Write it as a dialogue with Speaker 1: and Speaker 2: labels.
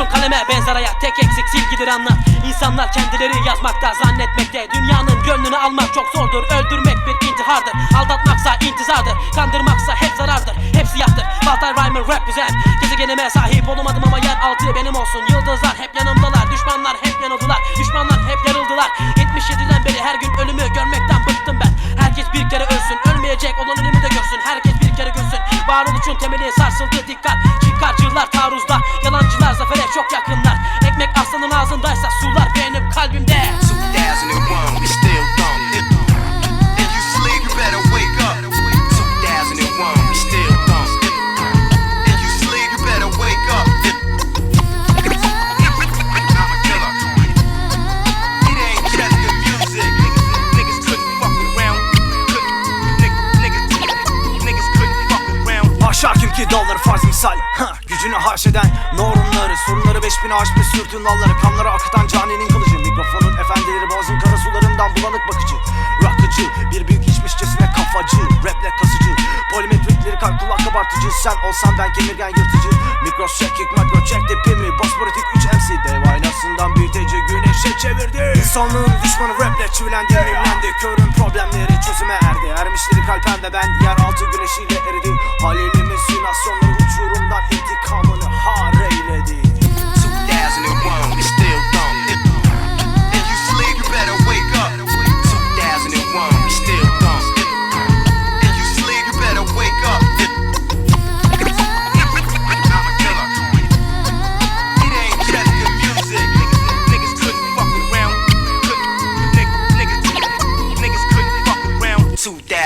Speaker 1: kurşun kaleme benzer hayat tek eksik silgidir anla İnsanlar kendileri yazmakta zannetmekte. Dünyanın gönlünü almak çok zordur Öldürmek bir intihardır. Aldatmaksa intizardır Kandırmaksa hep zarardır. Hep siyahtır Baltar Rhymer rap güzel. Gezegenime sahip olamadım ama yer altı benim olsun. Yıldızlar hep yanımdalar Düşmanlar hep yanıldılar. Düşmanlar hep yarıldılar. 77'den beri her gün ölümü görmekten bıktım ben. Herkes bir kere ölsün Ölmeyecek olan ölümü de görsün. Herkes bir kere görsün Varoluşun temeli sarsıldı dikkat. Çıkarcılar taarruzda Yalancılar zafere çok yakınlar Ekmek aslanın ağzındaysa sular benim kalbimde
Speaker 2: 2001, we still dumb. If, if you sleep, you better wake up. 2001, we still dumb. If, if you sleep, you better wake up. If, I'm a killer. It ain't just the music. Niggas couldn't fuck around. Couldn't, niggas, niggas couldn't fuck around.
Speaker 3: Aşağı kim ki dolar farz misal ha, Gücünü haşeden normları Sorunları beş bine aşmış sürtün dalları Kanları akıtan caninin kılıcı. Mikrofonun efendileri boğazın kara sularından bulanık bakıcı Rakıcı bir büyük içmişçesine kafacı Raple kasıcı Polimetrikleri kalp kulak kabartıcı Sen olsan ben kemirgen yırtıcı. Mikros çekik makro çek tipimi Bosporitik 3 MC Dev aynasından büyüteci güneşe çevirdi. İnsanlığın düşmanı raple çivilendi mimlendi Körün problemleri çözüme erdi. Ermişleri kalpen ve ben yeraltı güneşiyle eridi. Halil'imin